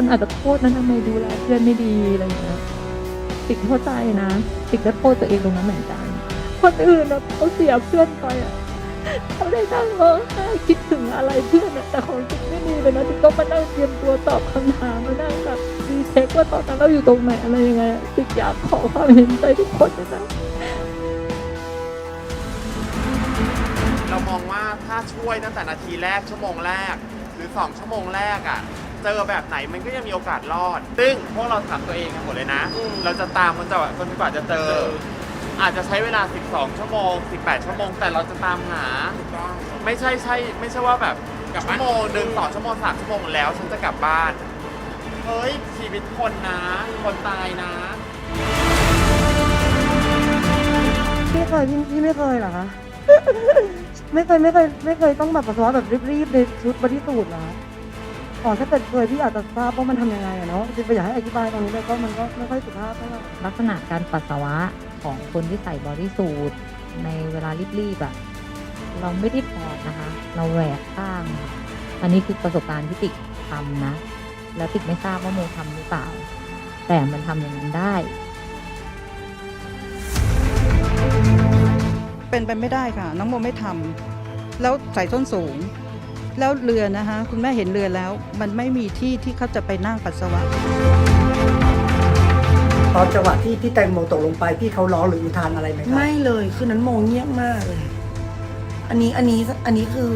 คนอาจจะโทษนะทำไมดูแลเพื่อนไม่ดีอะไรอย่างเงี้ยติกเข้าใจนะติกก็โทษตัวเองตรงนั้นเหมือนกัน คนอื่นนะเขาเสียเพื่อนไปอะเขาได้นั่งร้องไห้คิดถึงอะไรเพื่อนอะแต่ของติกไม่มีเลยนะติกต้องมานั่งเตรียมตัวตอบคำถามมานั่งแบบรีเช็คว่าตอนนั้นเราอยู่ตรงไหนอะไรยังไงติกอยากขอความเห็นใจทุกคนเลยนะเรามองว่าถ้าช่วยตั้งแต่นาทีแรกชั่วโมงแรก หรือ2ชั่วโมงแรกอะ่ะ เจอแบบไหนมันก็ยังมีโอกาสรอด ซึ่งพวกเราถามตัวเองกันหมดเลยนะเราจะตามมันจะจนกว่าจะเจอ อาจจะใช้เวลา 12 ชั่วโมง 18 ชั่วโมง แต่เราจะตามหาไม่ใช่ใช่ ไม่ใช่ว่าแบบชั่วโมงหนึ่งสองชั่วโมงสามชั่วโมงแล้ว ฉันจะกลับบ้าน เฮ้ย ชีวิตคนนะ คนตายนะ พี่เคยพี่พี่ไม่เคยเหรอคะ ไม่เคยไม่เคยไม่เคยต้องแบบปัสสาวะแบบรีบๆในชุดบอดี้สูทเหรอคะ อ๋อถ้าเกิดเคยพี่อาจจะทราบว่ามันทำยังไงอะเนาะจะไปอยากให้อธิบายตรงนี้เลยก็มันก็ไม่ค่อยสุภาพเท่าไหร่ลักษณะการปัสสาวะของคนที่ใส่บอดี้สูทในเวลารีบๆอะเราไม่ได้แผลนะคะ เราแหวกข้างค่ะอันนี้คือประสบการณ์ที่ติกทำนะ แล้วติกไม่ทราบว่าโมทำหรือเปล่า แต่มันทำอย่างนั้นได้ เป็นไปไม่ได้ค่ะ น้องโมไม่ทำแล้วใส่ส้นสูง แล้วเรือนะคะคุณแม่เห็นเรือแล้ว มันไม่มีที่ที่เขาจะไปนั่งปัสสาวะ ตอนจังหวะที่ที่แตงโมตกลงไปพี่เขาร้องหรืออุทานอะไรไหมครับไม่เลยคือนั้นโมเงียบมากเลย อันนี้อันนี้อันนี้คือ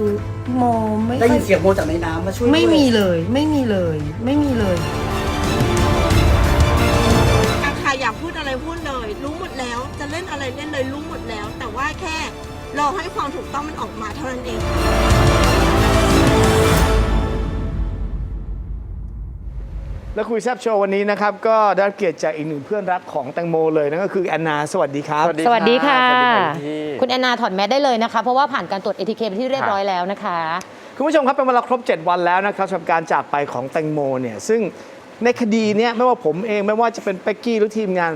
โมไม่ได้ค่อยินเสียงโมจากในน้ำมาช่วยด้วยไม่มีเลย ไม่มีเลย ไม่มีเลย อาคาอยากพูดอะไรพูดเลย รู้หมดแล้ว จะเล่นอะไรเล่นเลยรู้หมดแล้ว แต่ว่าแค่รอให้ความถูกต้องมันออกมาเท่านั้นเอง และคุยแซบโชว์วันนี้นะครับ ก็ได้รับเกียรติจากอีกหนึ่งเพื่อนรักของแตงโมเลยนั่นก็คือแอนนาสวัสดีครับ สวัสดีสวัสดีค่ะสวัสดีค่ะพี่คุณแอนนาถอดแมสได้เลยนะคะ เพราะว่าผ่านการตรวจ ATK เป็นที่เรียบร้อยแล้วนะคะ คุณผู้ชมครับเป็นเวลาครบ 7 วันแล้วนะครับสำหรับการจากไปของแตงโมเนี่ยซึ่งในคดีเนี้ยไม่ว่าผมเองไม่ว่าจะเป็นเป็กกี้หรือทีมงาน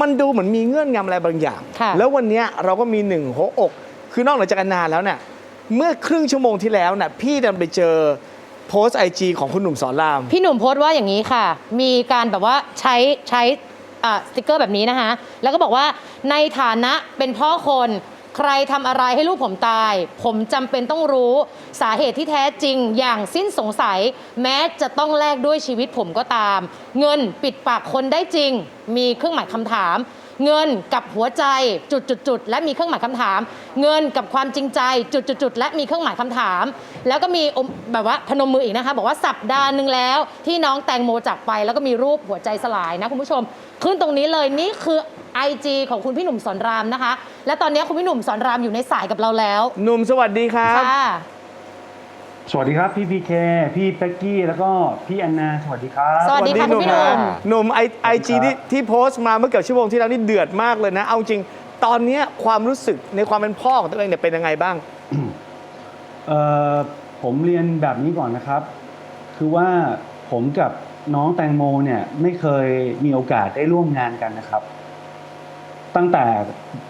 มันดูเหมือนมีเงื่อนงำอะไรบางอย่าง ค่ะ แล้ววันเนี้ยเราก็มีหนึ่งหัวอก คือนอกเหนือจากแอนนาแล้วเนี่ย เมื่อครึ่งชั่วโมงที่แล้วน่ะพี่ดันไปเจอโพสต์ไอจีของคุณหนุ่มสอนราม พี่หนุ่มโพสต์ว่าอย่างนี้ค่ะ มีการแบบว่าใช้ใช้อ่าสติกเกอร์แบบนี้นะคะ แล้วก็บอกว่าในฐานะเป็นพ่อคน ใครทำอะไรให้ลูกผมตาย ผมจำเป็นต้องรู้สาเหตุที่แท้จริงอย่างสิ้นสงสัย แม้จะต้องแลกด้วยชีวิตผมก็ตาม เงินปิดปากคนได้จริง มีเครื่องหมายคำถาม เงินกับหัวใจจุดจุดจุดๆๆและมีเครื่องหมายคำถาม เงินกับความจริงใจจุดจุดจุดๆๆและมีเครื่องหมายคำถาม แล้วก็มีอมแบบว่าพนมมืออีกนะคะ บอกว่าสัปดาห์หนึ่งแล้ว ที่น้องแตงโมจากไป แล้วก็มีรูปหัวใจสลายนะคุณผู้ชม ขึ้นตรงนี้เลยนี่คือ IG ของคุณพี่หนุ่มสอนรามนะคะ และตอนนี้คุณพี่หนุ่มสอนรามอยู่ในสายกับเราแล้ว หนุ่มสวัสดีครับ ค่ะ สวัสดีครับพี่พีเคพี่เป็กกี้แล้วก็พี่แอนนาสวัสดีครับสวัสดีค่ะคุณพี่หนุ่ม หนุ่มไอไอจีครับที่ที่โพสต์มาเมื่อเกือบชั่วโมงที่แล้วนี่เดือดมากเลยนะ เอาจริงตอนเนี้ยความรู้สึกในความเป็นพ่อของตัวเองเนี่ยเป็นยังไงบ้าง เอ่อผมเรียนแบบนี้ก่อนนะครับ คือว่าผมกับน้องแตงโมเนี่ยไม่เคยมีโอกาสได้ร่วมงานกันนะครับ ตั้งแต่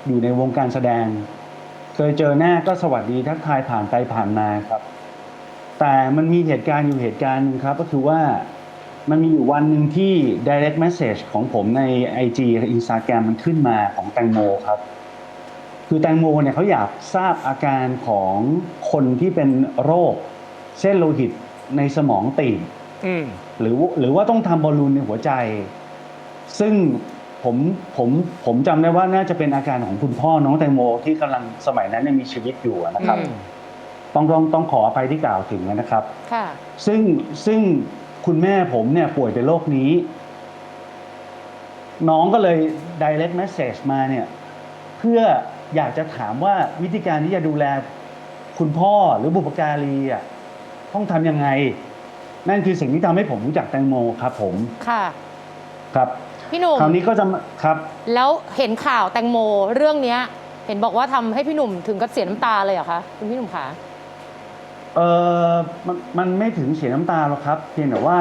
อยู่ในวงการแสดง เคยเจอหน้าก็สวัสดีทักทายผ่านไปผ่านมาครับ แต่มันมีเหตุการณ์อยู่เหตุการณ์หนึงครับ ก็คือว่ามันมีอยู่วันหนึ่งที่ direct message ของผมใน IG และ Instagram มันขึ้นมาของแตงโมครับ คือแตงโมเนี่ยเขาอยากทราบอาการของคนที่เป็นโรค เส้นโลหิตในสมองตีบอืมหรือหรือว่าต้องทำบอลลูนในหัวใจ ซึ่งผมผมผมจำได้ว่าน่าจะเป็นอาการของคุณพ่อน้องแตงโมที่กำลังสมัยนั้นยังมีชีวิตอยู่นะครับ อืม ต้องต้องต้องขออภัยที่กล่าวถึงนะครับ ค่ะ ซึ่งซึ่งคุณแม่ผมเนี่ยป่วยเป็นโรคนี้ น้องก็เลย direct message มาเนี่ย เพื่ออยากจะถามว่าวิธีการที่จะดูแลคุณพ่อหรือบุปการีอะต้องทำยังไง นั่นคือสิ่งที่ทำให้ผมรู้จักแตงโมครับผมค่ะ ครับพี่หนุ่มคราวนี้ก็จะมาครับ แล้วเห็นข่าวแตงโมเรื่องเนี้ย เห็นบอกว่าทำให้พี่หนุ่มถึงกับเสียน้ำตาเลยเหรอคะคุณพี่หนุ่มคะ เออมันมันไม่ถึงเสียน้ำตาหรอกครับ เพียงแต่ว่า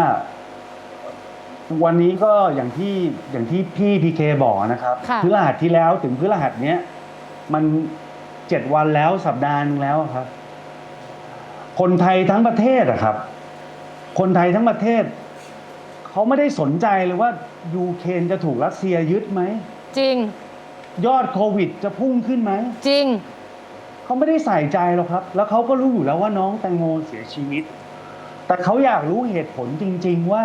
วันนี้ก็อย่างที่อย่างที่พี่พีเคบอกนะครับค่ะ พฤหัสที่แล้วถึงพฤหัสเนี้ยมันเจ็ดวันแล้วสัปดาห์หนึงแล้วครับ คนไทยทั้งประเทศอะครับ คนไทยทั้งประเทศเขาไม่ได้สนใจเลยว่ายูเครนจะถูกรัสเซียยึดไหมจริง ยอดโควิดจะพุ่งขึ้นไหมจริง เขาไม่ได้ใส่ใจหรอกครับ แล้วเขาก็รู้อยู่แล้วว่าน้องแตงโมเสียชีวิต แต่เขาอยากรู้เหตุผลจริง ๆ ว่า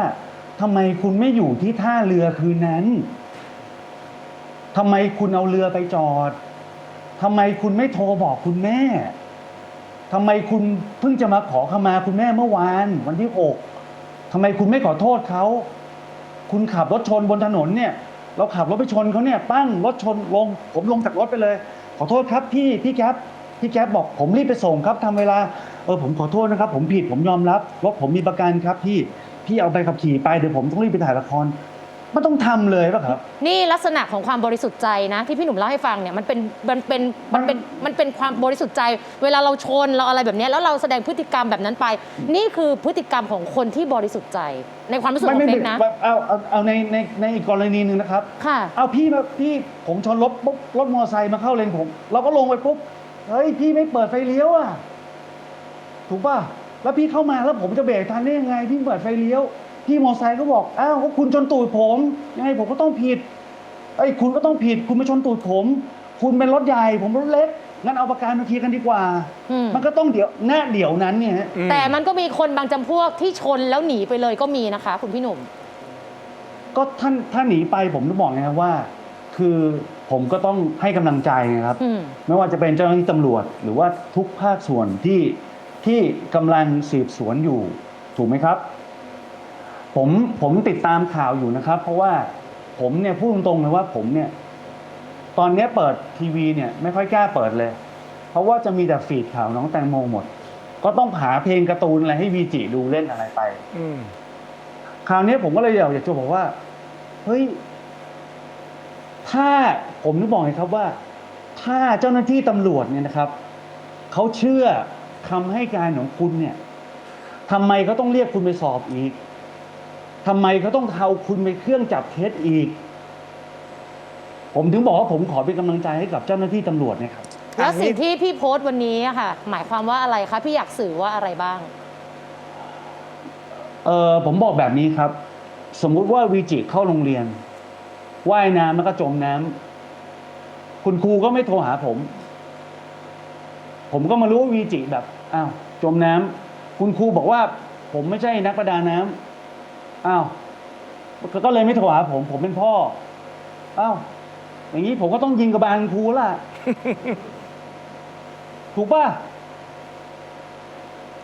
ทำไมคุณไม่อยู่ที่ท่าเรือคืนนั้นทำไมคุณเอาเรือไปจอดทำไมคุณไม่โทรบอกคุณแม่ทำไมคุณเพิ่งจะมาขอขมาคุณแม่เมื่อวาน วันที่หกทำไมคุณไม่ขอโทษเขาคุณขับรถชนบนถนนเนี่ย เราขับรถไปชนเขาเนี่ยปั้งรถชนลง ผมลงจากรถไปเลย ขอโทษครับพี่พี่แก๊ป พี่แก๊ปบอกผมรีบไปส่งครับทำเวลาเออผมขอโทษนะครับ ผมผิดผมยอมรับรถผมมีประกันครับพี่พี่เอาใบขับขี่ไปเดี๋ยวผมต้องรีบไปถ่ายละครมันต้องทำเลยป่ะครับ นี่ลักษณะของความบริสุทธิ์ใจนะ ที่พี่หนุ่มเล่าให้ฟังเนี่ยมันเป็นมันเป็นมันเป็นมันเป็นความบริสุทธิ์ใจ เวลาเราชนเราอะไรแบบเนี้ยแล้วเราแสดงพฤติกรรมแบบนั้นไป นี่คือพฤติกรรมของคนที่บริสุทธิ์ใจ ในความรู้สึกของไม่เป๊ไม่กนะไม่เอาเอาเอาในในในอีกกรณีหนึ่งนะครับ ค่ะ เอาพี่มาพี่ผมชนรถปุ๊บรถมอเตอร์ไซค์มาเข้าเลนผม เราก็ลงไปปุ๊บ เฮ้ยพี่ไม่เปิดไฟเลี้ยวอะ ถูกป่ะ แล้วพี่เข้ามาแล้วผมจะเบรกทันได้ยังไง พี่เปิดไฟเลี้ยว พี่มอเตอร์ไซค์ก็บอกอ้าวก็คุณชนตูดผม ยังไงผมก็ต้องผิดไอ้ยคุณก็ต้องผิด คุณมาชนตูดผม คุณเป็นรถใหญ่ ผมรถเล็ก งั้นเอาประกันมาเคลียร์กันดีกว่า อืม มันก็ต้องเดี๋ยวแน่เดี๋ยวนั้นเนี่ยฮะ แต่มันก็มีคนบางจำพวกที่ชนแล้วหนีไปเลยก็มีนะคะ คุณพี่หนุ่ม ก็ท่านถ้าหนีไปผมจะบอกนะครับว่า คือ ผมก็ต้องให้กำลังใจนะครับ อืม ไม่ว่าจะเป็นเจ้าหน้าที่ตำรวจ หรือว่าทุกภาคส่วนที่ที่กำลังสืบสวนอยู่ ถูกไหมครับ ผมผมติดตามข่าวอยู่นะครับ เพราะว่าผมเนี่ยพูดตรงๆเลยว่าผมเนี่ย ตอนเนี้ยเปิดทีวีเนี่ย ไม่ค่อยกล้าเปิดเลย เพราะว่าจะมีแต่ฟีดข่าวน้องแตงโมหมด ก็ต้องหาเพลงการ์ตูนอะไรให้วีจิดูเล่นอะไรไป อืม คราวนี้ผมก็เลยอยากจะบอกว่า เฮ้ย ถ้าผมนึกบอกเลยครับว่าถ้าเจ้าหน้าที่ตำรวจเนี่ยนะครับเขาเชื่อคำให้การของคุณเนี่ยทำไมเขาต้องเรียกคุณไปสอบอีกทำไมเขาต้องเอาคุณไปเครื่องจับเท็จอีก ผมถึงบอกว่าผมขอเป็นกำลังใจให้กับเจ้าหน้าที่ตำรวจเนะครับ แล้วสิ่งอันนี้ที่พี่โพสต์วันนี้อะค่ะ หมายความว่าอะไรคะพี่อยากสื่อว่าอะไรบ้าง เออผมบอกแบบนี้ครับ สมมุติว่าวีจิเข้าโรงเรียน ว่ายน้ำแล้วก็จมน้ำคุณครูก็ไม่โทรหาผม ผมก็มารู้ว่าวีจิแบบอ้าวจมน้ำคุณครูบอกว่า ผมไม่ใช่นักประดาน้ำอ้าวก็ก็เลยไม่โทรหาผม ผมเป็นพ่ออ้าวอย่างนี้ผมก็ต้องยิงกระบาลครูล่ะ ถูกป่ะ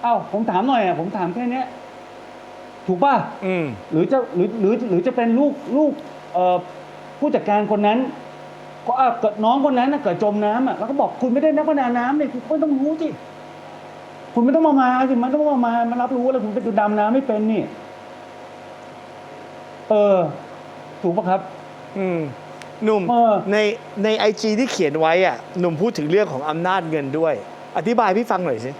อ้าวผมถามหน่อยอะผมถามแค่เนี้ย ถูกป่ะอืมหรือจะหรือหรือหรือจะเป็นลูกลูกเอ่อ ผู้จัดการคนนั้นก็อะเกิดน้องคนนั้นน่ะเกิดจมน้ำอะแล้วก็บอกคุณไม่ได้นักประดาน้ำเนี่ยคุณไม่ต้องรู้สิคุณไม่ต้องมามาสิมันต้องมามามารับรู้แล้วคุณเป็นดำน้ำไม่เป็นนี่ เออ ถูกปะครับ อืมหนุ่มเออในในไอจที่เขียนไว้อะหนุ่มพูดถึงเรื่องของอำนาจเงินด้วย อธิบายพี่ฟังหน่อยสิ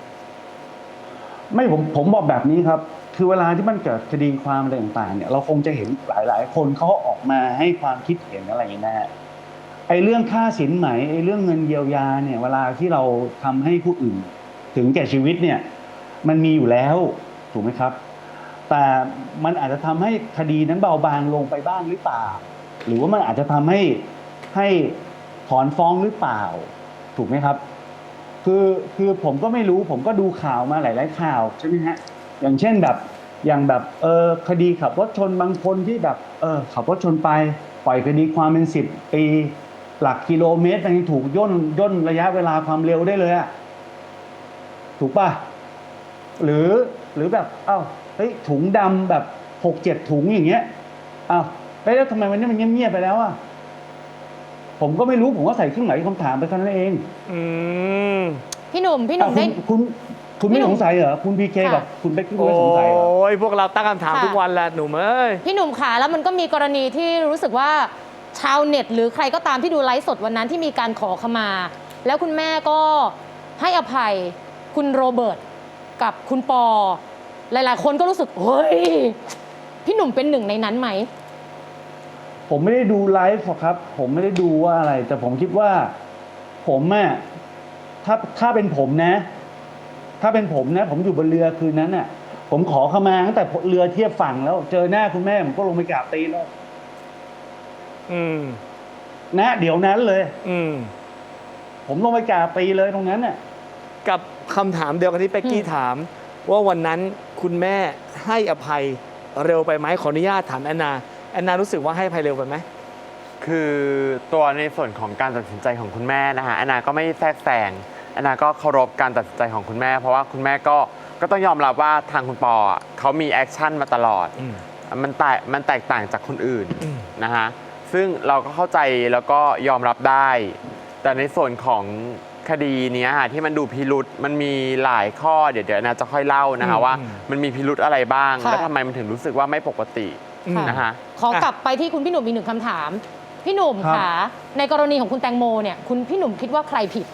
ไม่ผมผมบอกแบบนี้ครับ คือเวลาที่มันเกิดคดีความอะไรต่างๆเนี่ยเราคงจะเห็นหลายๆ คนเขาออกมาให้ความคิดเห็นอะไรอย่างนี้นะฮะไอ้เรื่องค่าสินไหมไอ้เรื่องเงินเยียวยาเนี่ยเวลาที่เราทำให้ผู้อื่น ถึงแก่ชีวิตเนี่ยมันมีอยู่แล้วถูกไหมครับ แต่มันอาจจะทำให้คดีนั้นเบาบางลงไปบ้างหรือเปล่า หรือว่ามันอาจจะทำให้ให้ถอนฟ้องหรือเปล่า ถูกไหมครับ คือคือผมก็ไม่รู้ผมก็ดูข่าวมาหลาย ๆ ข่าวใช่ไหมฮะอย่างเช่นแบบ อย่างแบบเออคดีขับรถชนบางคนที่แบบเออขับรถชนไป ปล่อยคดีความเป็นสิบปีหลักกิโลเมตรมันยังถูกย่นย่นระยะเวลาความเร็วได้เลยอะถูกป่ะ หรือหรือแบบเอ้าเฮ้ยถุงดำแบบหกเจ็ดถุงอย่างเงี้ยอ้าวเฮ้ยแล้วทำไมวันนี้มันเงียบๆไปแล้วอะผมก็ไม่รู้ผมก็ใส่เครื่องหมายคำถามไปเท่านั้นเอง อืมพี่หนุ่มพี่หนุ่มอะได้คุณ คุณคุณไม่พี่หนุ่สมงสัยเหรอ คุณพีเคค่ะกับคุณเป๊กกี้โอ้ไม่สงสัยเหรอยพวกเราตั้งคำถามค่ะ ทุกวันแหละหนุ่มเอ้ย พี่หนุ่มขาแล้วมันก็มีกรณีที่รู้สึกว่าชาวเน็ต หรือใครก็ตามที่ดูไลฟ์สดวันนั้นที่มีการขอขมา แล้วคุณแม่ก็ให้อภัยคุณโรเบิร์ตกับคุณปอ หลาย ๆ คนก็รู้สึกเฮ้ยพี่หนุ่มเป็นหนึ่งในนั้นไหม ผมไม่ได้ดูไลฟ์หรอกครับ ผมไม่ได้ดูว่าอะไร แต่ผมคิดว่า ผมอะถ้าถ้าเป็นผมนะ ถ้าเป็นผมนะ ผมอยู่บนเรือคืนนั้นน่ะผผมขอเข้ามาตั้งแต่เรือเทียบฝั่งแล้ว เจอหน้าคุณแม่ผมก็ลงไปกราบตีนแล้วอืมนะเดี๋ยวนั้นเลย อืมผมลงไปกราบตีเลยตรงนั้นน่ะ กับคำถามเดียวกันที่เป๊กกี้อืมถาม ว่าวันนั้นคุณแม่ให้อภัยเร็วไปไหมขออนุญาตถามแอนนาแอนนารู้สึกว่าให้อภัยเร็วไปไหมคือตัวในส่วนของการตัดสินใจของคุณแม่นะคะแอนนาก็ไม่แทรกแซง แอนนาก็เคารพการตัดสินใจของคุณแม่ เพราะว่าคุณแม่ก็ก็ต้องยอมรับว่าทางคุณปออะเขามีแอคชั่นมาตลอด อืม มันแตกมันแตกต่างจากคนอื่นอืม นะฮะ ซึ่งเราก็เข้าใจแล้วก็ยอมรับได้ แต่ในส่วนของคดีเนี้ยค่ะที่มันดูพิรุษมันมีหลายข้อเดี๋ยวเดี๋ยวแอนนาจะค่อยเล่านะคะว่า มันมีพิรุธอะไรบ้าง ค่ะ แล้วทำไมมันถึงรู้สึกว่าไม่ปกติค่ะนะคะ ขอกลับไปที่คุณพี่หนุ่มอีกหนึ่งคำถาม พี่หนุ่มครับ ค่ะในกรณีของคุณแตงโมเนี่ยคุณพี่หนุ่มคิดว่าใครผิด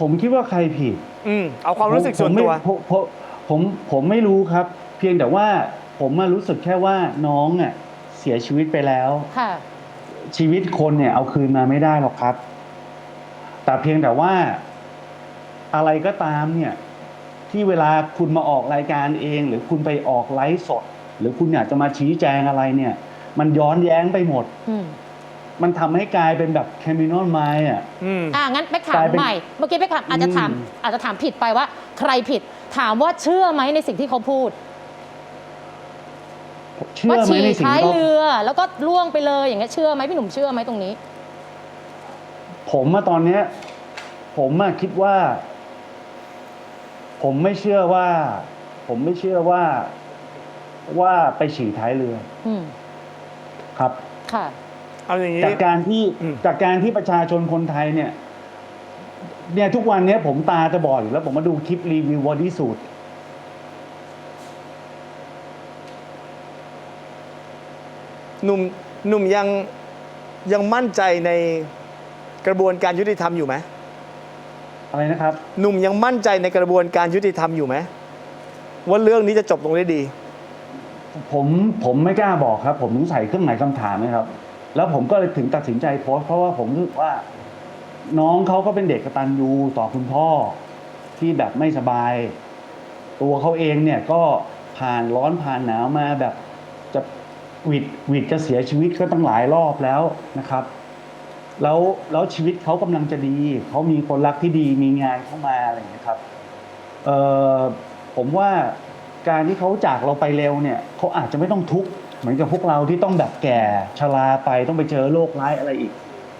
ผมคิดว่าใครผิดอืมเอาความรู้สึกส่วนตัวผมผมผมผมผมไม่รู้ครับ เพียงแต่ว่าผมมารู้สึกแค่ว่าน้องอะเสียชีวิตไปแล้วค่ะ ชีวิตคนเนี่ยเอาคืนมาไม่ได้หรอกครับ แต่เพียงแต่ว่าอะไรก็ตามเนี่ย ที่เวลาคุณมาออกรายการเอง หรือคุณไปออกไลฟ์สด หรือคุณอยากจะมาชี้แจงอะไรเนี่ย มันย้อนแย้งไปหมดอื มมันทำให้กลายเป็นแบบ criminal mind อะ อืม อ่างั้นไปถามกลายเป็นใหม่ เมื่อกี้ไปถามอาจจะถามอืม อาจจะถามผิดไปว่า ใครผิด ถามว่าเชื่อไหมในสิ่งที่เขาพูด เชื่อว่าไหมฉี่ในสิ่งท้ายที่เขา เรือ แล้วก็ล่วงไปเลยอย่างเงี้ยเชื่อไหมพี่หนุ่มเชื่อไหมตรงนี้ ผมอะตอนเนี้ย ผมอะคิดว่า ผมไม่เชื่อว่า ผมไม่เชื่อว่าว่าไปฉี่ท้ายเรืออืม ครับ ค่ะ เอาอย่างนี้ จากการที่อืมจากการที่ประชาชนคนไทยเนี่ย เนี่ยทุกวันเนี้ยผมตาจะบอดอยู่แล้วผมมาดูคลิปรีวิวบอดี้สูทหนุ่มหนุ่มยังยังมั่นใจในกระบวนการยุติธรรมอยู่ไหมอะไรนะครับ หนุ่มยังมั่นใจในกระบวนการยุติธรรมอยู่ไหมว่าเรื่องนี้จะจบลงได้ดี ผมผมไม่กล้าบอกครับ ผมต้องใส่เครื่องหมายคำถามนะครับ แล้วผมก็เลยถึงตัดสินใจโพสต์เพราะว่าผมรู้สึกว่า น้องเขาก็เป็นเด็กกตัญญูต่อคุณพ่อที่แบบไม่สบาย ตัวเขาเองเนี่ยก็ผ่านร้อนผ่านหนาวมาแบบจะหวิดหวิดจะเสียชีวิตก็ตั้งหลายรอบแล้วนะครับ แล้วแล้วชีวิตเขากำลังจะดีเขามีคนรักที่ดีมีงานเข้ามาอะไรอย่างเงี้ครับเออผมว่าการที่เขาจากเราไปเร็วเนี่ยเขาอาจจะไม่ต้องทุกข์ เหมือนกับพวกเราที่ต้องแบบแก่ชราไปต้องไปเจอโรคร้ายอะไรอีก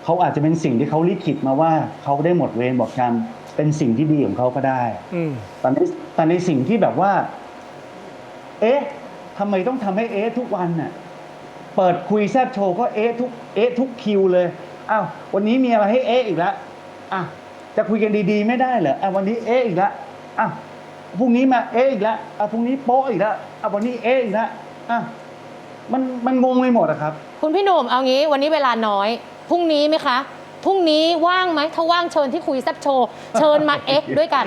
เขาอาจจะเป็นสิ่งที่เขาลิขิตมาว่าเขาได้หมดเวรหมดกรรมเป็นสิ่งที่ดีของเขาก็ได้อืมแต่ในแต่ในสิ่งที่แบบว่า เอ๊ะทำไมต้องทำให้เอ๊ะทุกวันน่ะ เปิดคุยแซบโชว์ก็เอ๊ะทุกเอ๊ะทุกคิวเลยอ้าววันนี้มีอะไรให้เอ๊ะอีกแล้วอะจะคุยกันดีๆ ไม่ได้เหรออะวันนี้เอ๊ะอีกแล้วอะพรุ่งนี้มาเอ๊ะอีกแล้วอะพรุ่งนี้โป๊ะอีกแล้วอะวันนี้เอ๊ะอีกแล้วอะ มันมันงงไปหมดอะครับ คุณพี่หนุ่มเอางี้วันนี้เวลาน้อยพรุ่งนี้ไหมคะพรุ่งนี้ว่างไหมถ้าว่างเชิญที่คุยแซบโชว์เชิญมาเอ็กซ์ด้วยกัน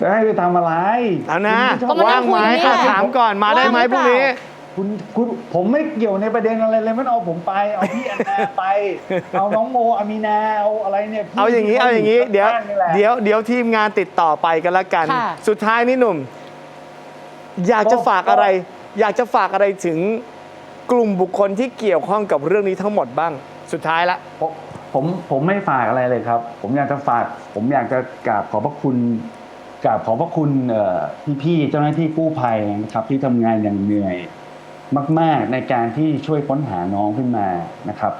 จะให้ไปทำอะไร เอานะก็มานั่ว่างงคุไหมยกันนี่อะแหละถามก่อนมาได้ไหมว่างหรือพรุ่งนี้เปล่าคุณคุณผมไม่เกี่ยวในประเด็นอะไรเลยไม่ต้องเอาผมไป เอาพี่แอนนาไป เอาน้องโมอามีนาเอาอะไรเนี่ยพี่เอาอย่างนี้ที่เอาอย่างนี้นี้เดี๋ยวนี่แหละ เดี๋ยวเดี๋ยวทีมงานติดต่อไปกันละกัน ค่ะ สุดท้ายนี่หนุ่ม อยากจะฝากอะไร อยากจะฝากอะไรถึงกลุ่มบุคคลที่เกี่ยวข้องกับเรื่องนี้ทั้งหมดบ้าง สุดท้ายละ ผมผมผมไม่ฝากอะไรเลยครับ ผมอยากจะฝาก ผมอยากจะกราบขอบพระคุณกราบขอบพระคุณพี่ๆเจ้าหน้าที่กู้ภัยนะครับ ที่ทำงานอย่างเหนื่อยมาก ๆ ในการที่ช่วยค้นหาน้องขึ้นมานะครับ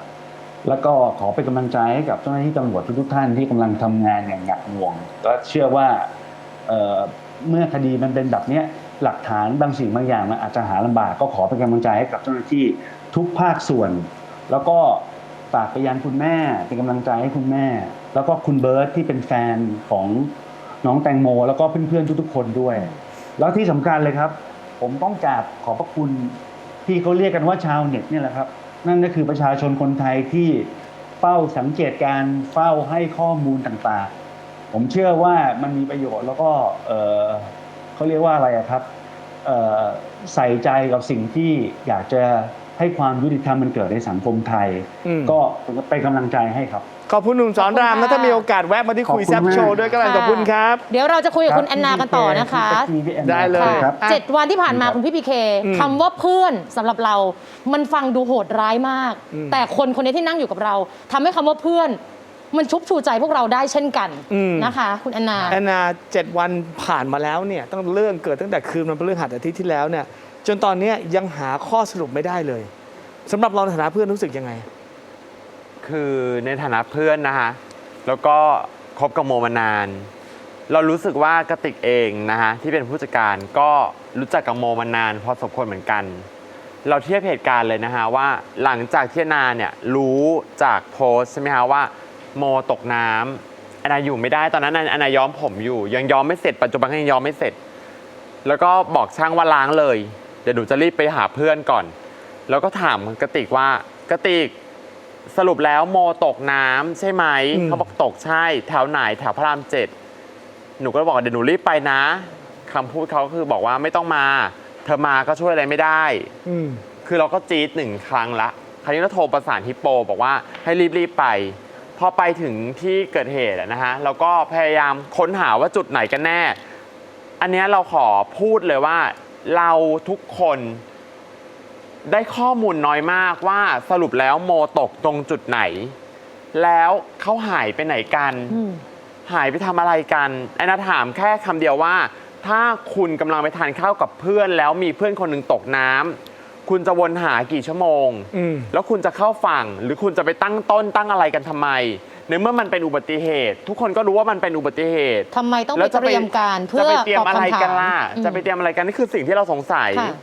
แล้วก็ขอเป็นกำลังใจให้กับเจ้าหน้าที่ตำรวจทุกๆท่านที่กำลังทำงานอย่างหนักหน่วง ก็เชื่อว่าเเมื่อคดีมันเป็นแบบนี้ หลักฐานบางสิ่งบางอย่างมันอาจจะหาลำบากก็ขอเป็นกำลังใจให้กับเจ้าหน้าที่ทุกภาคส่วน แล้วก็ฝากไปยังคุณแม่เป็นกำลังใจให้คุณแม่ แล้วก็คุณเบิร์ตที่เป็นแฟนของน้องแตงโม แล้วก็เพื่อนๆทุกๆคนด้วย แล้วที่สำคัญเลยครับ ผมต้องกราบขอบพระคุณที่เขาเรียกกันว่าชาวเน็ตเนี่ยแหละครับ นั่นก็คือประชาชนคนไทยที่เฝ้าสังเกตการเฝ้าให้ข้อมูลต่างๆ ผมเชื่อว่ามันมีประโยชน์แล้วก็ เอ่อเขาเรียกว่าอะไรอะครับเอ่อใส่ใจกับสิ่งที่อยากจะให้ความยุติธรรมมันเกิดในสังคมไทยอืมก็เป็นกำลังใจให้ครับ ขอบคุณหนุ่มสอนรามขอบคุณนะถ้าค่ะมีโอกาสแวะมาที่คุยขอบคุณแซบมากโชว์ด้วยก็แล้วกันขอบคุณครับ เดี๋ยวเราจะคุยกับคุณแอนนากันต่อนะคะพี่พี่แอนนาได้เลย ครับ เจ็ดวันที่ผ่านมาครับคุณพี่พีเคอืมคำว่าเพื่อนสำหรับเรา มันฟังดูโหดร้ายมากอืมแต่คนคนนี้ที่นั่งอยู่กับเราทำให้คำว่าเพื่อน มันชุบชูใจพวกเราได้เช่นกันอืม นะคะ คุณแอนนา แอนนาเจ็ดวันผ่านมาแล้วเนี่ยตั้งเรื่องเกิดตั้งแต่คืนวันพฤหัสอาทิตย์ที่แล้วเนี่ย จนตอนเนี้ยยังหาข้อสรุปไม่ได้เลยสำหรับเราในฐานะเพื่อนรู้สึกยังไง คือในฐานะเพื่อนนะคะ แล้วก็คบกับโมมานาน เรารู้สึกว่ากติกเองนะคะที่เป็นผู้จัดการก็รู้จักกับโมมานาน พอสมควรเหมือนกัน เราเทียบเหตุการณ์เลยนะคะว่าหลังจากที่นาเนี่ยรู้จากโพสต์ใช่ไหมคะว่า โมตกน้ำแอนนาอยู่ไม่ได้ตอนนั้นแอนนาย้อมผมอยู่ ยังย้อมไม่เสร็จปัจจุบันก็ยังย้อมไม่เสร็จ แล้วก็บอกช่างว่าล้างเลย เดี๋ยวหนูจะรีบไปหาเพื่อนก่อน แล้วก็ถามกติกว่ากติกสรุปแล้วโมตกน้ำใช่ไหมอืม เขาบอกตกใช่ แถวไหนแถวพระรามเจ็ดหนูก็บอกว่าเดี๋ยวหนูรีบไปนะคำพูดเขาคือบอกว่าไม่ต้องมา เธอมาก็ช่วยอะไรไม่ได้ อืม คือเราก็จี๊ดหนึ่งครั้งละ คราวนี้เราโทรประสานฮิปโป บอกว่าให้รีบๆไป พอไปถึงที่เกิดเหตุอะนะฮะเราก็พยายามค้นหาว่าจุดไหนกันแน่ อันเนี้ยเราขอพูดเลยว่าเราทุกคนได้ข้อมูลน้อยมากว่าสรุปแล้วโมตกตรงจุดไหน แล้วเขาหายไปไหนกัน อืม หายไปทำอะไรกันไอ้นาถามแค่คำเดียวว่า ถ้าคุณกำลังไปทานข้าวกับเพื่อน แล้วมีเพื่อนคนหนึ่งตกน้ำ คุณจะวนหากี่ชั่วโมง อืม แล้วคุณจะเข้าฝั่ง หรือคุณจะไปตั้งต้นตั้งอะไรกันทำไม ในเมื่อมันเป็นอุบัติเหตุ ทุกคนก็รู้ว่ามันเป็นอุบัติเหตุทำไมต้องแล้ไปวจะเตรียมการเพื่จะอไปเตรียตมอบอะไรคำถามกันล่ะอืมจะไปเตรียมอะไรกันนี่คือสิ่งที่เราสงสัย ค่ะ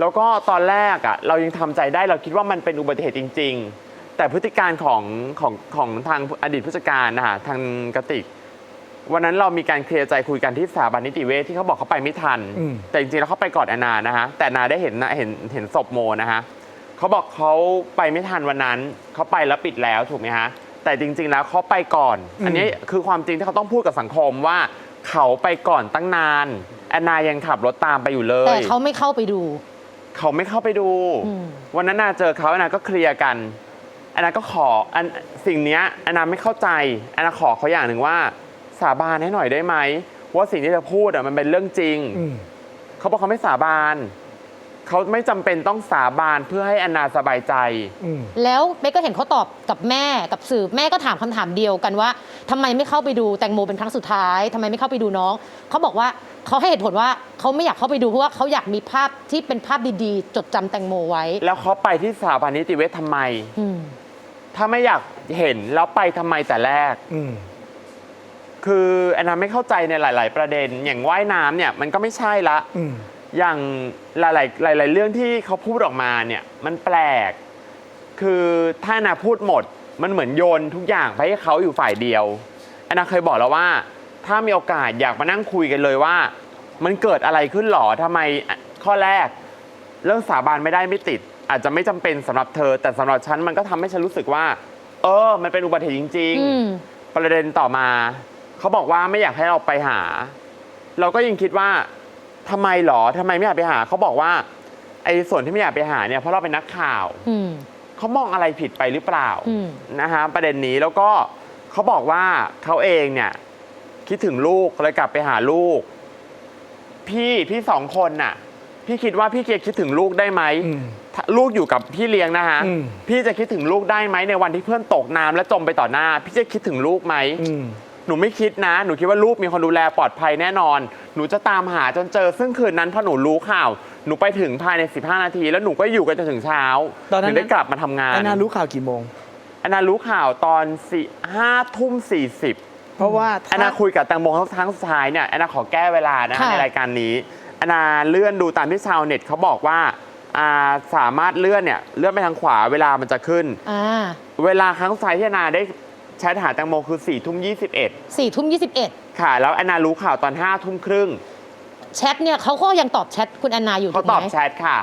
แล้วก็ตอนแรกอะเรายังทำใจได้เราคิดว่ามันเป็นอุบัติเหตุจริง ๆ แต่พฤติการของของของทางอดีตผู้จัดการนะคะทางกติก วันนั้นเรามีการเคลียร์ใจคุยกันที่สถาบันนิติเวชที่เขาบอกเขาไปไม่ทัน อืม แต่จริงๆแล้วเขาไปก่อนแอนนานะฮะแต่นาได้เห็นนะเห็นเห็นศพโมนะฮะเขาบอกเขาไปไม่ทันวันนั้นเขาไปแล้วปิดแล้วถูกไหมฮะแต่จริง ๆ แล้วเขาไปก่อน อันนี้คือความจริงที่เขาต้องพูดกับสังคมว่าเขาไปก่อนตั้งนานแอนนายังขับรถตามไปอยู่เลย แต่เขาไม่เข้าไปดู เขาไม่เข้าไปดู อืม วันนั้นนาเจอเขาแอนนาก็เคลียร์กันแอนนาก็ขออันสิ่งเนี้ยแอนนาไม่เข้าใจแอนนาขอเขาอย่างหนึ่งว่า สาบานให้หน่อยได้ไหมว่าสิ่งที่เธอพูดอะมันเป็นเรื่องจริงอืมเขาบอกเขาไม่สาบานเขาไม่จำเป็นต้องสาบานเพื่อให้แอนนาสบายใจอืมแล้วเบ๊กก็เห็นเขาตอบกับแม่กับสื่อแม่ก็ถามคำถามเดียวกันว่าทำไมไม่เข้าไปดูแตงโมเป็นครั้งสุดท้ายทำไมไม่เข้าไปดูน้องเขาบอกว่าเขาให้เหตุผลว่าเขาไม่อยากเข้าไปดูเพราะว่าเขาอยากมีภาพที่เป็นภาพดีๆ จดจำแตงโมไว้แล้วเขาไปที่สถาบันนิติเวชทำไม อืม ถ้าไม่อยากเห็นแล้วไปทำไมแต่แรก อืม คือแอนนาไม่เข้าใจในหลาย ๆ ประเด็น อย่างว่ายน้ำเนี่ยมันก็ไม่ใช่ละ อืม อย่างหลาย ๆ หลาย ๆ เรื่องที่เขาพูดออกมาเนี่ยมันแปลก คือถ้าแอนนาพูดหมด มันเหมือนโยนทุกอย่างไปให้เขาอยู่ฝ่ายเดียวแอนนาเคยบอกแล้วว่า ถ้ามีโอกาสอยากมานั่งคุยกันเลยว่า มันเกิดอะไรขึ้นหรอทำไมข้อแรก เรื่องสาบานไม่ได้ไม่ติด อาจจะไม่จำเป็นสำหรับเธอ แต่สำหรับฉันมันก็ทำให้ฉันรู้สึกว่า เออ มันเป็นอุบัติเหตุจริง อืม ๆ ประเด็นต่อมา เขาบอกว่าไม่อยากให้เราไปหา เราก็ยังคิดว่าทำไมหรอทำไมไม่อยากไปหา เขาบอกว่า ไอ้ส่วนที่ไม่อยากไปหาเนี่ยเพราะเราเป็นนักข่าวอืมเขามองอะไรผิดไปหรือเปล่าอืมนะฮะประเด็นนี้แล้วก็เขาบอกว่าเขาเองเนี่ย คิดถึงลูกเลยกลับไปหาลูก พี่พี่สองคนน่ะ พี่คิดว่าพี่เกียร์คิดถึงลูกได้ไหมอืมถ้าลูกอยู่กับพี่เลี้ยงนะฮะอืมพี่จะคิดถึงลูกได้ไหมในวันที่เพื่อนตกน้ำและจมไปต่อหน้า พี่จะคิดถึงลูกไหมอืม หนูไม่คิดนะ หนูคิดว่าลูกมีคนดูแลปลอดภัยแน่นอน หนูจะตามหาจนเจอ ซึ่งคืนนั้นพอหนูรู้ข่าว หนูไปถึงภายใน 15 นาที แล้วหนูก็อยู่กันจนถึงเช้าตอนนั้น ถึงได้กลับมาทำงานแอนนารู้ข่าวกี่โมง แอนนารู้ข่าวตอนสี่ห้าทุ่มสี่สิบ เพราะว่าแอนนาคุยกับแตังโมครั้งสุดท้ายเนี่ยแอนนาขอแก้เวลานะค่ะในรายการนี้แอนนาเลื่อนดูตามที่ชาวเน็ตเขาบอกว่าอ่าสามารถเลื่อนเนี่ยเลื่อนไปทางขวาเวลามันจะขึ้นอ่า เวลาครั้งสุดท้ายที่แอนนาได้ แชทหาแตงโมคือ4ี่ทุ่มยีสี่ทุ่มยี่สิบเอ็ดค่ะ แล้วแอนนารู้ข่าวตอน5้าทุ่มครึ่งแชทเนี่ยเขาก็ยังตอบแชทคุณแอนนาอยู่เขาถูกตอบไหมแชทค่ะ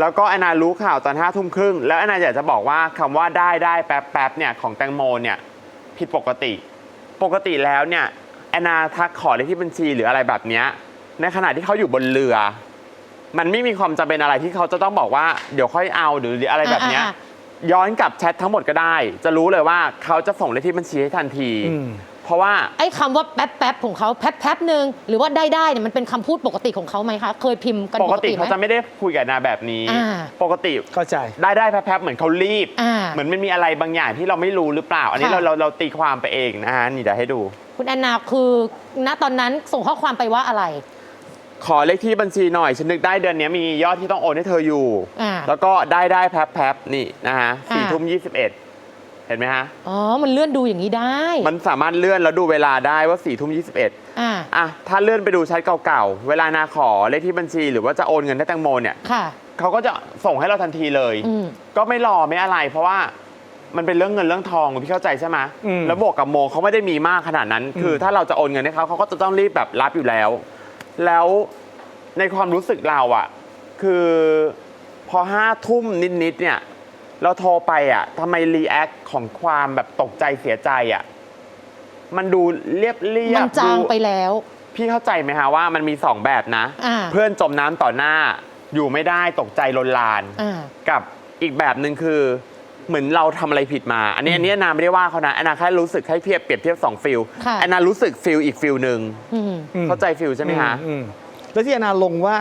แล้วก็แอนนารู้ข่าวตอน5้าทุ่มครึ่งแล้วแอนนาอยากจะบอกว่าคำว่าได้ได้แป๊บแป๊บเนี่ยของแตงโมเนี่ยผิดปกติ ปกติแล้วเนี่ยแอนนาทักขอเลขที่บัญชีหรืออะไรแบบเนี้ยในขณะที่เขาอยู่บนเรือ มันไม่มีความจำเป็นอะไรที่เขาจะต้องบอกว่าเดี๋ยวค่อยเอาหรืออะไรแบบเนี้ย อ่า ย้อนกลับแชททั้งหมดก็ได้ จะรู้เลยว่าเขาจะส่งเลขที่บัญชีให้ทันทีอืมเพราะว่า ไอ้คำว่าแป๊บแป๊บของเขาแป๊บแป๊บหนึ่งหรือว่าได้ได้เนี่ยมันเป็นคำพูดปกติของเขาไหมคะ เคยพิมพ์กันปปกกติติไหม เขาจะไม่ได้คุยกับนาแบบนี้ อ่าปกติเข้าใจ ได้ได้แป๊บๆเหมือนเขารีบ อ่าเหมือนมันมีอะไรบางอย่างที่เราไม่รู้หรือเปล่า อันนี้ค่ะ เราเราเราตีความไปเองนะฮะนี่เดี๋ยวให้ดู คุณแอนนาคือณตอนนั้นส่งข้อความไปว่าอะไร ขอเลขที่บัญชีหน่อย ฉันนึกได้เดือนนี้มียอดที่ต้องโอนให้เธออยู่ อ่าแล้วก็ได้ได้แป๊บๆนี่นะฮะสี่อ่าทุ่มยี่สิบเอ็ดเห็นไหมฮะ อ๋อ มันเลื่อนดูอย่างนี้ได้ มันสามารถเลื่อนแล้วดูเวลาได้ว่าสี่ทุ่มยี่สิบเอ็ดอ่า อะถ้าเลื่อนไปดูแชทเก่าๆ เวลานาขอเลขที่บัญชีหรือว่าจะโอนเงินให้แตงโมเนี่ยค่ะ เขาก็จะส่งให้เราทันทีเลย อืม ก็ไม่รอไม่อะไร เพราะว่ามันเป็นเรื่องเงินเรื่องทองพี่เข้าใจใช่ไหมอืมแล้วบวกกับโมเขาไม่ได้มีมากขนาดนั้น คือถ้าเราจะโอนเงินให้เขาเขาก็จะต้องรีบแบบรับอยู่แล้ว แล้วในความรู้สึกเราอะคือพอห้าทุ่มนิดๆเนี่ย เราโทรไปอะทำไมรีแอคของความแบบตกใจเสียใจอะมันดูเรียบเรียบมันจางดูไปแล้ว พี่เข้าใจไหมฮะว่ามันมีสองแบบนะ อ่า เพื่อนจมน้ำต่อหน้า อยู่ไม่ได้ตกใจลนลาน อ่า กับอีกแบบหนึ่งคือ เหมือนเราทำอะไรผิดมา อันนี้อันนี้แอนนาไม่ได้ว่าเขานะแอนนาแค่รู้สึกให้เพียบเปรียบเทียบสองฟิลค่ะ แอนนารู้สึกฟิลอีกฟิลหนึ่งอืมอืมเข้าใจฟิลใช่ไหมฮะอืมแล้วที่อนาลงว่า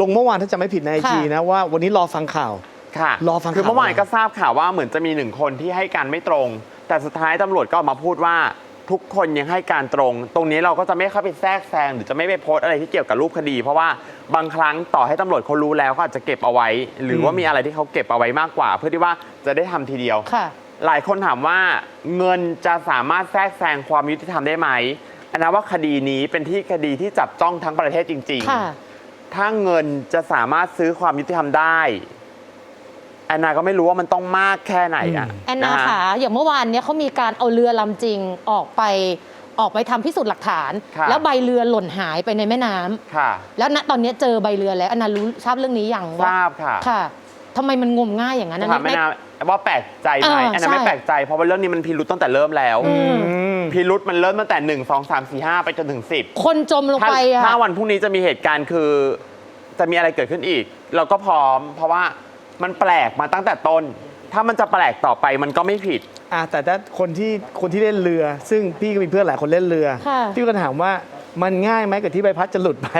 ลงเมื่อวานถ้าจำไม่ผิดในไอจีค่ะ นะว่าวันนี้รอฟังข่าว ค่ะรอฟังคือเมื่อวานข่าวก็ทราบข่าวว่าเหมือนจะมีหนึ่งคนที่ให้การไม่ตรง แต่สุดท้ายตำรวจก็ออกมาพูดว่า ทุกคนยังให้การตรง ตรงนี้เราก็จะไม่เข้าไปแทรกแซงหรือจะไม่ไปโพสต์อะไรที่เกี่ยวกับรูปคดี เพราะว่าบางครั้งต่อให้ตำรวจเขารู้แล้วเขาอาจจะเก็บเอาไว้ หรือว่ามีอะไรที่เขาเก็บเอาไว้มากกว่า เพื่อที่ว่าจะได้ทำทีเดียว ค่ะ หลายคนถามว่าเงินจะสามารถแทรกแซงความยุติธรรมได้ไหมอันนั้นว่าคดีนี้เป็นที่คดีที่จับจ้องทั้งประเทศจริง ค่ะ ๆ ถ้าเงินจะสามารถซื้อความยุติธรรมได้แอนนาก็ไม่รู้ว่ามันต้องมากแค่ไหนอะแอนนาฮค่ะอย่างเมื่อวานเนี้ยเขามีการเอาเรือลำจริงออกไปออกไปทำพิสูจน์หลักฐาน ค่ะ แล้วใบเรือหล่นหายไปในแม่น้ำค่ะแล้วณตอนเนี้ยเจอใบเรือแล้วแอนนารู้ทราบเรื่องนี้ยังทว่าราบค่ะค่ะทำไมมันงมง่ายอย่างนั้นจะนะถามแม่นาว่าแปลกใจไหมเออแอนนาไม่ใช่ แปลกใจ เพราะว่าเรื่องนี้มันพิรุษตั้งแต่เริ่มแล้วอืมพิรุษมันเริ่มตั้งแต่หนึ่งสองสามสี่ห้าไปจนถึงสิบคนจมลงถ้าไปอะ ถ้าวันพรุ่งนี้จะมีเหตุการณ์คือ จะมีอะไรเกิดขึ้นอีก เราก็พร้อม เพราะว่า มันแปลกมาตั้งแต่ต้น ถ้ามันจะแปลกต่อไปมันก็ไม่ผิด อะแต่ถ้าคนที่คนที่เล่นเรือ ซึ่งพี่ก็มีเพื่อนหลายคนเล่นเรือค่ะ พี่ก็ถามว่ามันง่ายไหมกับที่ใบพัดจะหลุดไป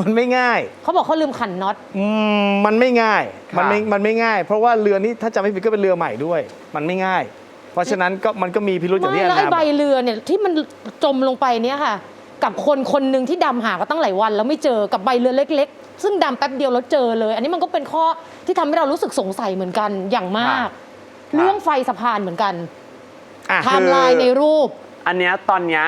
มันไม่ง่ายเขาบอกเขาลืมขันน็อต อืมมันไม่ง่ายค่ะ มันไม่มันไม่ง่าย เพราะว่าเรือนี้ถ้าจำไม่ผิดก็เป็นเรือใหม่ด้วย มันไม่ง่าย เพราะฉะนั้นก็มันก็มีพิรุธอย่างไม่ที่แอนแล้วไอ้นาใบเรือเนี่ยที่มันจมลงไปเนี่ยค่ะ กับคนคนหนึ่งที่ดำหาก็ตั้งหลายวัน แล้วไม่เจอกับใบเรือเล็ก ๆ ซึ่งดำแป๊บเดียวแล้วเจอเลย อันนี้มันก็เป็นข้อที่ทำให้เรารู้สึกสงสัยเหมือนกันอย่างมาก เรื่องไฟสะพานเหมือนกันอะไทม์ไลน์ในรูป อันเนี้ยตอนเนี้ย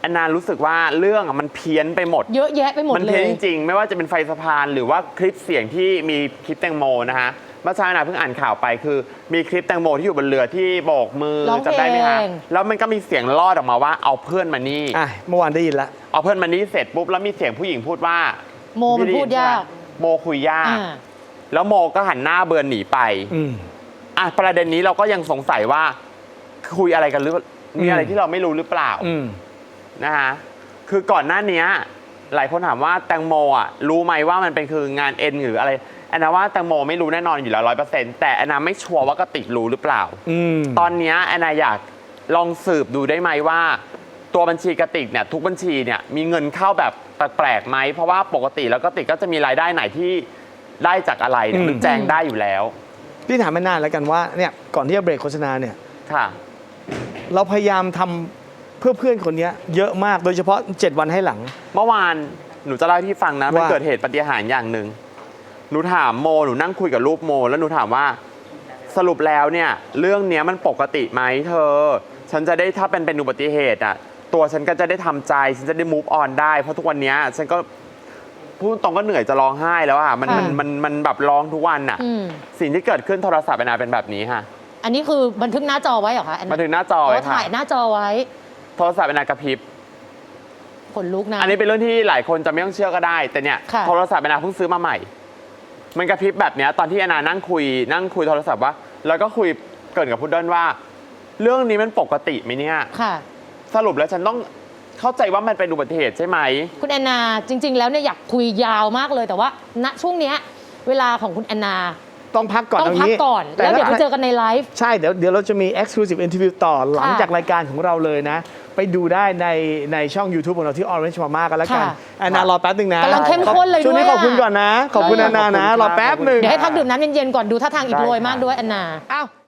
แอนนารู้สึกว่าเรื่องอะมันเพี้ยนไปหมด เยอะแยะไปหมดมันเลเพี้ยนย จริงๆ ไม่ว่าจะเป็นไฟสะพานหรือว่าคลิปเสียงที่มีคลิปแตงโมนะฮะ เมื่อเช้าแอนนาเพิ่งอ่านข่าวไปคือ มีคลิปแตงโมที่อยู่บนเรือที่โบกมือร้องเพลง จำได้ไหมฮะแล้วมันก็มีเสียงลอดออกมาว่าเอาเพื่อนมานี่ อะเมื่อวานได้ยินละ เอาเพื่อนมานี่เสร็จปุ๊บแล้วมีเสียงผู้หญิงพูดว่าโมมันพูดยาก โมคุยยาก อ่า แล้วโมก็หันหน้าเบือนหนีไป อืม อะประเด็นนี้เราก็ยังสงสัยว่าคุยอะไรกันหรือมีอะไรอืม ที่เราไม่รู้หรือเปล่าอืม นะฮะคือก่อนหน้านี้หลายคนถามว่าแตงโมอะรู้ไหมว่ามันเป็นคืองานเอ็นหรืออะไร แอนนาว่าแตงโมไม่รู้แน่นอนอยู่แล้วร้อยเปอร์เซ็นต์แต่แอนนาไม่ชัวร์ว่ากติกรู้หรือเปล่า อืม ตอนเนี้ยแอนนาอยากลองสืบดูได้ไหมว่า ตัวบัญชีกติกเนี่ยทุกบัญชีเนี่ยมีเงินเข้าแบบแปลกๆไหมเพราะว่าปกติแล้วกติกก็จะมีรายได้ไหนที่ได้จากอะไรเนี่ยอืม มันแจ้งได้อยู่แล้วพี่ถามไม่นานแล้วกันว่าเนี่ยก่อนที่จะเบรกโฆษณาเนี่ย ค่ะ เราพยายามทำเพื่อเพื่อนคนเนี้ยเยอะมากโดยเฉพาะ 7 วันให้หลัง เมื่อวานหนูจะเล่าให้พี่ฟังนะมันว่าเกิดเหตุปาฏิหารย์อย่างหนึ่ง หนูถามโมหนูนั่งคุยกับรูปโม แล้วหนูถามว่าสรุปแล้วเนี่ยเรื่องเนี้ยมันปกติไหมเธอ ฉันจะได้ถ้าเป็นเป็นอุบัติเหตุอะตัวฉันก็จะได้ทำใจ ฉันจะได้ move on ได้เพราะทุกวันเนี้ยฉันก็พูดตรงก็เหนื่อยจะร้องไห้แล้วอะมันมันค่ะมันมันแบบร้องทุกวันอะ อืม สิ่งที่เกิดขึ้นโทรศัพท์แอนนาเป็นแบบนี้ค่ะอันนี้คือบันทึกหน้าจอไว้เหรอคะแอนมาถึงหน้าจออ๋อไว้ค่ะถ่ายหน้าจอไว้โทรศัพท์แอนนากระพริบ ขนลุกนะ อันนี้เป็นเรื่องที่หลายคนจะไม่ต้องเชื่อก็ได้ แต่เนี่ยค่ะ โทรศัพท์แอนนาเพิ่งซื้อมาใหม่ มันกระพริบแบบเนี้ยตอนที่แอนนานั่งคุย นั่งคุยโทรศัพท์ว่า แล้วก็คุยเกรินกับพุดเดิ้ลว่า เรื่องนี้มันปกติไหมเนี่ย ค่ะ สรุปแล้วฉันต้องเข้าใจว่ามันเป็นอุบัติเหตุใช่ไหม คุณแอนนาจริง ๆ แล้วเนี่ยอยากคุยยาวมากเลยแต่ว่าณช่วงเนี้ยเวลาของคุณแอนนา ต้องพักก่อนต้องเาพักงี้ก่อนแต่แล้วเดี๋ยวไปถ้าเจอกันในไลฟ์ ใช่ เดี๋ยวเดี๋ยวเราจะมี exclusive interview ต่อหลังค่ะจากรายการของเราเลยนะ ไปดูได้ในในช่อง YouTube ของเราที่ Orange Mama กันแล้วกันค่ะแอนนารอแป๊บหนึ่งนะกำลังเข้มข้นเลยช่วงนี้ด้วยขอบคุณอะก่อนนะ ขอบคุณใช่แอนนานะขอบคุณครับรอแป๊บหนึ่งเดี๋ยวให้พักดื่มน้ำเย็นๆก่อนดูท่าทางอิดโรยมากด้วยแอนนา อ้าว